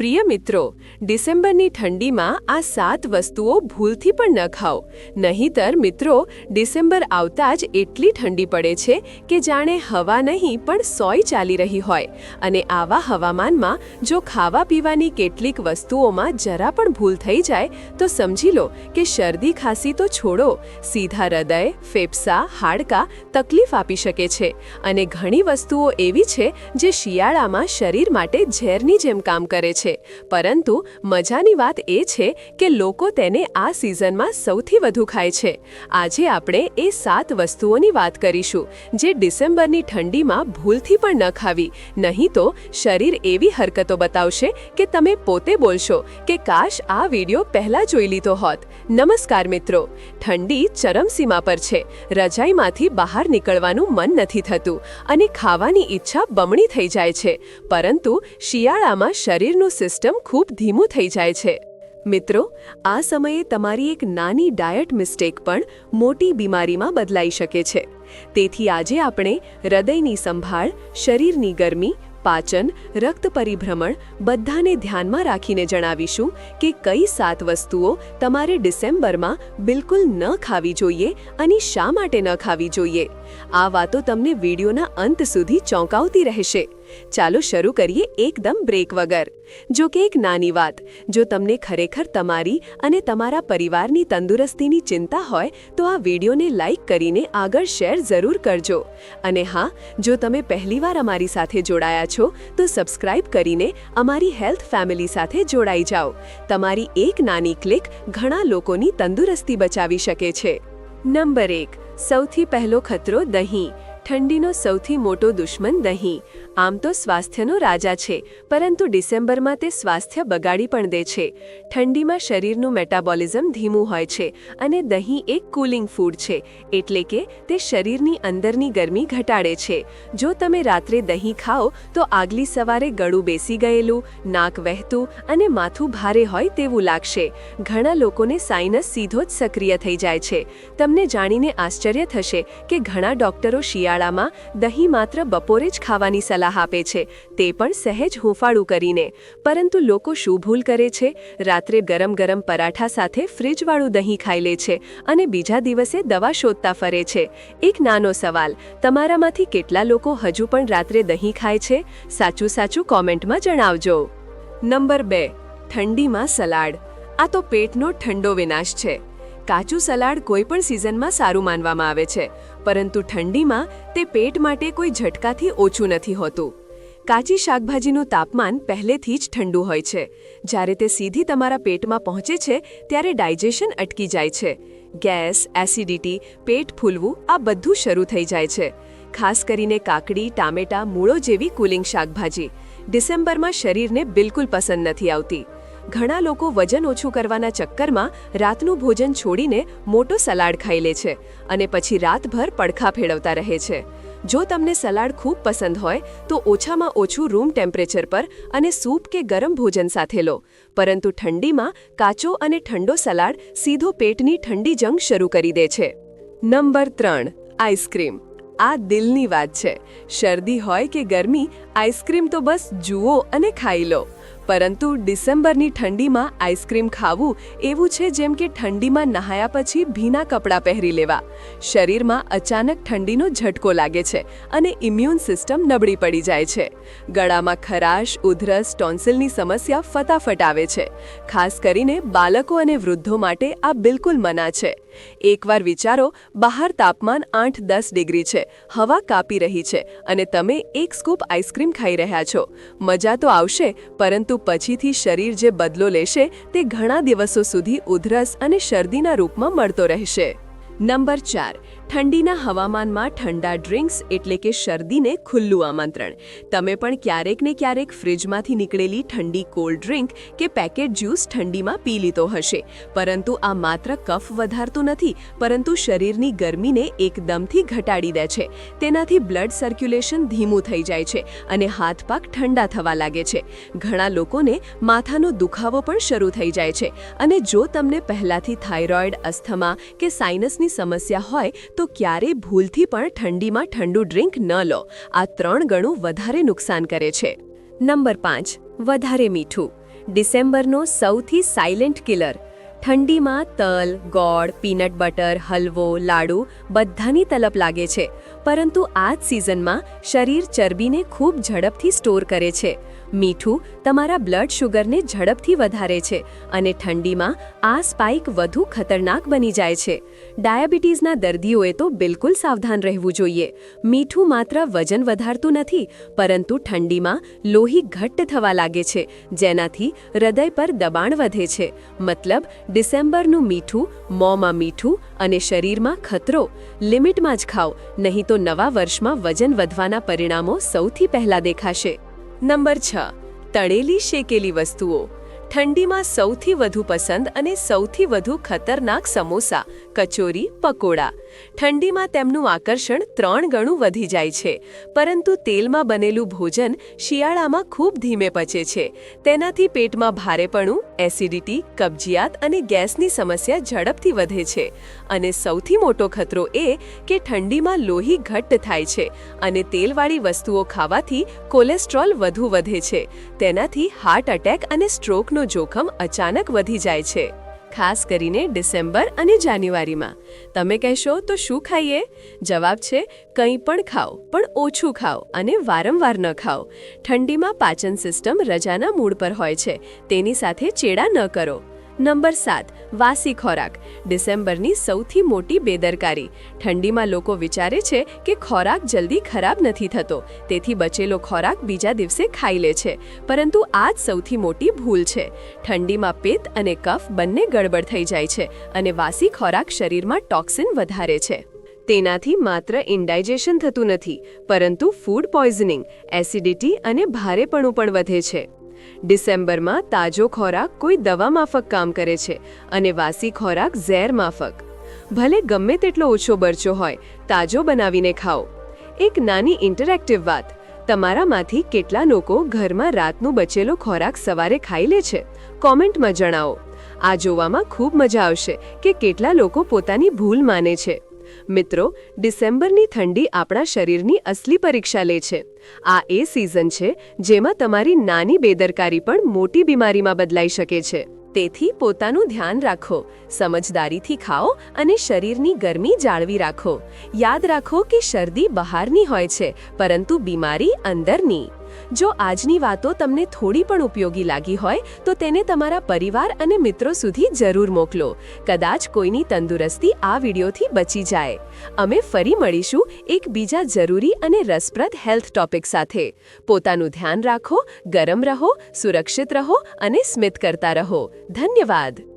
પ્રિય મિત્રો, ડિસેમ્બરની ઠંડીમાં આ સાત વસ્તુઓ ભૂલથી પણ ન ખાઓ. નહીંતર મિત્રો, ડિસેમ્બર આવતા જ એટલી ઠંડી પડે છે કે જાણે હવા નહીં પણ સોય ચાલી રહી હોય. અને આવા હવામાનમાં જો ખાવા પીવાની કેટલીક વસ્તુઓમાં જરા પણ ભૂલ થઈ જાય, તો સમજી લો કે શરદી ખાંસી તો છોડો. સીધા હૃદય, ફેફસા, હાડકા તકલીફ આપી શકે છે. અને ઘણી વસ્તુઓ એવી છે જે શિયાળામાં શરીર માટે ઝેરની જેમ કામ કરે છે. પરંતુ મજાની વાત એ છે કે લોકો તેને આ સિઝનમાં સૌથી વધુ ખાય છે. આજે આપણે એ સાત વસ્તુઓની વાત કરીશું જે ડિસેમ્બરની ઠંડીમાં ભૂલથી પણ ન ખાવી. નહીં તો શરીર એવી હરકતો બતાવશે કે તમે પોતે બોલશો કે કાશ આ વીડિયો પહેલા જોઈ લીધો હોત. નમસ્કાર મિત્રો. ઠંડી ચરમસીમા પર છે. રજાઈમાંથી બહાર નીકળવાનું મન નથી થતું અને ખાવાની ઈચ્છા બમણી થઈ જાય છે. પરંતુ શિયાળામાં શરીરનું સિસ્ટમ ખૂબ ધીમું થઈ જાય છે. મિત્રો, આ સમયે તમારી એક નાની ડાયટ મિસ્ટેક પણ મોટી બીમારીમાં બદલાઈ શકે છે. તેથી આજે આપણે હૃદયની સંભાળ, શરીરની ગરમી, પાચન, રક્ત પરિભ્રમણ બધાને ધ્યાનમાં રાખીને જણાવીશું કે કઈ સાત વસ્તુઓ તમારે ડિસેમ્બરમાં બિલકુલ ન ખાવી જોઈએ અને શા માટે ન ખાવી જોઈએ. આ વાતો તમને વિડીયોના અંત સુધી ચોંકાવતી રહેશે. ચાલો શરૂ કરીએ એકદમ બ્રેક વગર. જો કે એક નાની વાત, જો તમને ખરેખર તમારી અને તમારા પરિવારની તંદુરસ્તીની ચિંતા હોય, તો આ વિડીયોને લાઇક કરીને આગળ શેર જરૂર કરજો. અને હા, જો તમે પહેલીવાર અમારી સાથે જોડાયા છો, તો સબસ્ક્રાઇબ કરીને અમારી હેલ્થ ફેમિલી સાથે જોડાઈ જાઓ. તમારી એક નાની ક્લિક ઘણા લોકોની તંદુરસ્તી બચાવી શકે છે. નંબર એક, સૌથી પહેલો ખતરો દહીં. ઠંડીનો સૌથી મોટો દુશ્મન દહીં. આમ તો સ્વાસ્થ્યનો રાજા છે, પરંતુ ડિસેમ્બરમાં તે સ્વાસ્થ્ય બગાડી પણ દે છે. ઠંડીમાં શરીરનું મેટાબોલિઝમ ધીમું હોય છે અને દહીં એક કુલિંગ ફૂડ છે, એટલે કે તે શરીરની અંદરની ગરમી ઘટાડે છે. જો તમે રાત્રે દહીં ખાઓ, તો આગલી સવારે ગળું બેસી ગયેલું, નાક વહેતું અને માથું ભારે હોય તેવું લાગશે. ઘણા લોકોને સાઇનસ સીધો જ સક્રિય થઈ જાય છે. તમને જાણીને આશ્ચર્ય થશે કે ઘણા ડોક્ટરો શિયાળામાં દહીં માત્ર બપોરે જ ખાવાની સલાહ આપે છે. તે પણ સહેજ હૂંફાળું કરીને. પરંતુ લોકો શું ભૂલ કરે છે? રાત્રે ગરમ ગરમ પરાઠા સાથે ફ્રીજવાળું દહીં ખાઈ લે છે અને બીજા દિવસે દવા શોધતા ફરે છે. એક નાનો સવાલ, તમારામાંથી કેટલા લોકો હજુ પણ રાત્રે દહીં ખાય છે? સાચું સાચું કોમેન્ટમાં જણાવજો. નંબર બે, ઠંડીમાં સલાડ. આ તો પેટનો ઠંડો વિનાશ છે. કાચું સલાડ કોઈ પણ સિઝનમાં સારું માનવામાં આવે છે, પરંતુ ઠંડીમાં તે પેટ માટે કોઈ ઝટકાથી ઓછું નથી હોતું. કાચી શાકભાજીનું તાપમાન પહેલેથી જ ઠંડુ હોય છે. જ્યારે તે સીધી તમારા પેટમાં પહોંચે છે, ત્યારે ડાયજેશન અટકી જાય છે. ગેસ, એસિડિટી, પેટ ફૂલવું, આ બધું શરૂ થઈ જાય છે. ખાસ કરીને કાકડી, ટામેટા, મૂળો જેવી કુલિંગ શાકભાજી. ડિસેમ્બરમાં શરીરને બિલકુલ પસંદ નથી આવતી. ઘણા લોકો વજન ઓછું કરવાના ચક્કરમાં રાતનું ભોજન છોડીને મોટો સલાડ ખાઈ લે છે અને પછી રાતભર પડખા ફેરવતા રહે છે. જો તમને સલાડ ખૂબ પસંદ હોય, તો ઓછામાં ઓછું રૂમ ટેમ્પરેચર પર અને સૂપ કે ગરમ ભોજન સાથે લો. પરંતુ ઠંડીમાં કાચો અને ઠંડો સલાડ સીધો પેટની ઠંડી જંગ શરૂ કરી દે છે. નંબર ત્રણ, આઈસ્ક્રીમ. આ દિલની વાત છે. શરદી હોય કે ગરમી, આઈસ્ક્રીમ તો બસ જુઓ અને ખાઈ લો. પરંતુ ડિસેમ્બરની ઠંડીમાં આઈસ્ક્રીમ ખાવું એવું છે જેમ કે ઠંડીમાં નહાયા પછી ભીના કપડાં પહેરી લેવા. શરીરમાં અચાનક ઠંડીનો ઝટકો લાગે છે અને ઇમ્યુન સિસ્ટમ નબળી પડી જાય છે. ગળામાં ખરાશ, ઉધરસ, ટોન્સિલની સમસ્યા ફટાફટ આવે છે. ખાસ કરીને બાળકો અને વૃદ્ધો માટે આ બિલકુલ મના છે. એકવાર વિચારો, બહાર તાપમાન આઠ દસ ડિગ્રી છે, હવા કાપી રહી છે અને તમે એક સ્કૂપ આઈસ્ક્રીમ ખાઈ રહ્યા છો. મજા તો આવશે, પરંતુ પછીથી શરીર જે બદલો લેશે તે ઘણા દિવસો સુધી ઉધરસ અને શરદીના રૂપમાં મળતો રહેશે. નંબર ચાર ઠંડીના હવામાનમાં ઠંડા ડ્રિંક્સ એટલે કે શરદીને ખુલ્લું આમંત્રણ. તમે પણ ક્યારેક ને ક્યારેક ફ્રિજમાંથી નીકળેલી ઠંડી કોલ્ડ ડ્રિંક કે પેકેટ જ્યુસ ઠંડીમાં પી લીધો હશે. પરંતુ આ માત્ર કફ વધારતું નથી, પરંતુ શરીરની ગરમીને એકદમથી ઘટાડી દે છે. તેનાથી બ્લડ સર્ક્યુલેશન ધીમું થઈ જાય છે અને હાથ પાક ઠંડા થવા લાગે છે. ઘણા લોકોને માથાનો દુખાવો પણ શરૂ થઈ જાય છે. અને જો તમને પહેલાથી થાઇરોઇડ, અસ્થમા કે સાઇનસની સમસ્યા હોય તો ક્યારેય ભૂલથી પણ ઠંડીમાં ઠંડુ ડ્રિંક ન લો. આ ત્રણ ગણું વધારે નુકસાન કરે છે. નંબર પાંચ, વધારે મીઠું. ડિસેમ્બરનો સૌથી સાયલેન્ટ કિલર ઠંડીમાં તલ, ગોળ પીનટ બટર હલવો, લાડુ બધાની તલપ લાગે છે. પરંતુ આ જ સિઝનમાં શરીર ચરબીને ખૂબ ઝડપથી સ્ટોર કરે છે. મીઠું તમારા બ્લડ શુગરને ઝડપથી વધારે છે અને ઠંડીમાં આ સ્પાઇક વધુ ખતરનાક બની જાય છે. ડાયાબિટીસના દર્દીઓએ તો બિલકુલ સાવધાન રહેવું જોઈએ. મીઠું માત્ર વજન વધારતું નથી, પરંતુ ઠંડીમાં લોહી ઘટ્ટ થવા લાગે છે, જેનાથી હૃદય પર દબાણ વધે છે. મતલબ, ડિસેમ્બરનું મીઠું, મોંમાં મીઠું અને શરીરમાં ખતરો. લિમિટમાં જ ખાઓ, નહીં તો નવા વર્ષમાં વજન વધવાના પરિણામો સૌથી પહેલા દેખાશે. નંબર છ તળેલી શેકેલી વસ્તુઓ. ઠંડીમાં સૌથી વધુ પસંદ અને સૌથી વધુ ખતરનાક સમોસા કચોરી, પકોડા. ઠંડીમાં તેમનું આકર્ષણ ત્રણ ગણું વધી જાય છે, પરંતુ તેલમાં બનેલું ભોજન શિયાળામાં ખૂબ ધીમે પચે છે. તેનાથી પેટમાં ભારેપણું, એસિડિટી, કબજિયાત અને ગેસની સમસ્યા ઝડપથી વધે છે. અને સૌથી મોટો ખતરો એ કે ઠંડીમાં લોહી ઘટ્ટ થાય છે અને તેલવાળી વસ્તુઓ ખાવાથી કોલેસ્ટ્રોલ વધુ વધે છે. તેનાથી હાર્ટ એટેક અને સ્ટ્રોકનો જોખમ અચાનક વધી જાય છે. ખાસ કરીને ડિસેમ્બર અને જાન્યુઆરીમાં. તમે કહેશો, તો શું ખાઈએ? જવાબ છે, કંઈ પણ ખાઓ, પણ ઓછું ખાઓ અને વારંવાર ન ખાઓ. ઠંડીમાં પાચન સિસ્ટમ રજાના મૂડ પર હોય છે. તેની સાથે ચેડા ન કરો. નંબર સાત, વાસી ખોરાક. ડિસેમ્બરની સૌથી મોટી બેદરકારી. ઠંડીમાં લોકો વિચારે છે કે ખોરાક જલ્દી ખરાબ નથી થતો. તેથી બચેલો ખોરાક બીજા દિવસે ખાઈ લે છે. પરંતુ આ જ સૌથી મોટી ભૂલ છે. ઠંડીમાં પિત્ત અને કફ બંને ગડબડ થઈ જાય છે અને વાસી ખોરાક શરીરમાં ટોક્સિન વધારે છે. તેનાથી માત્ર ઇન્ડાઇજેશન થતું નથી, પરંતુ ફૂડ પોઈઝનિંગ, એસિડિટી અને ભારેપણું પણ વધે છે. ડિસેમ્બરમાં તાજો ખોરાક કોઈ દવા માફક કામ કરે છે અને વાસી ખોરાક ઝેર માફક. ભલે ગમે તેટલો ઓછો બરચો હોય, તાજો બનાવીને ખાઓ. એક નાની ઇન્ટરેક્ટિવ વાત, તમારામાંથી કેટલા લોકો ઘરમાં રાતનું બચેલો ખોરાક સવારે ખાઈ લે છે? કોમેન્ટમાં જણાવો. આ જોવામાં ખૂબ મજા આવશે કે કેટલા લોકો પોતાની ભૂલ માને છે. મિત્રો, ડિસેમ્બરની ઠંડી આપણા શરીરની અસલી પરીક્ષા લે છે. આ એ સિઝન છે જેમાં તમારી નાની બેદરકારી પણ મોટી બીમારીમાં બદલાઈ શકે છે. તેથી પોતાનું ધ્યાન રાખો, સમજદારીથી ખાઓ અને શરીરની ગરમી જાળવી રાખો. યાદ રાખો કે શરદી બહારની હોય છે, પરંતુ બીમારી અંદરની. જો આજની વાતો તમને થોડી પણ ઉપયોગી લાગી હોય, તો તેને તમારા પરિવાર અને મિત્રો સુધી જરૂર મોકલો. કદાચ કોઈની તંદુરસ્તી આ વિડીયોથી બચી જાય. અમે ફરી મળીશું એક બીજા જરૂરી અને રસપ્રદ હેલ્થ ટોપિક સાથે. પોતાનું ધ્યાન રાખો, ગરમ રહો, સુરક્ષિત રહો અને સ્મિત કરતા રહો. ધન્યવાદ.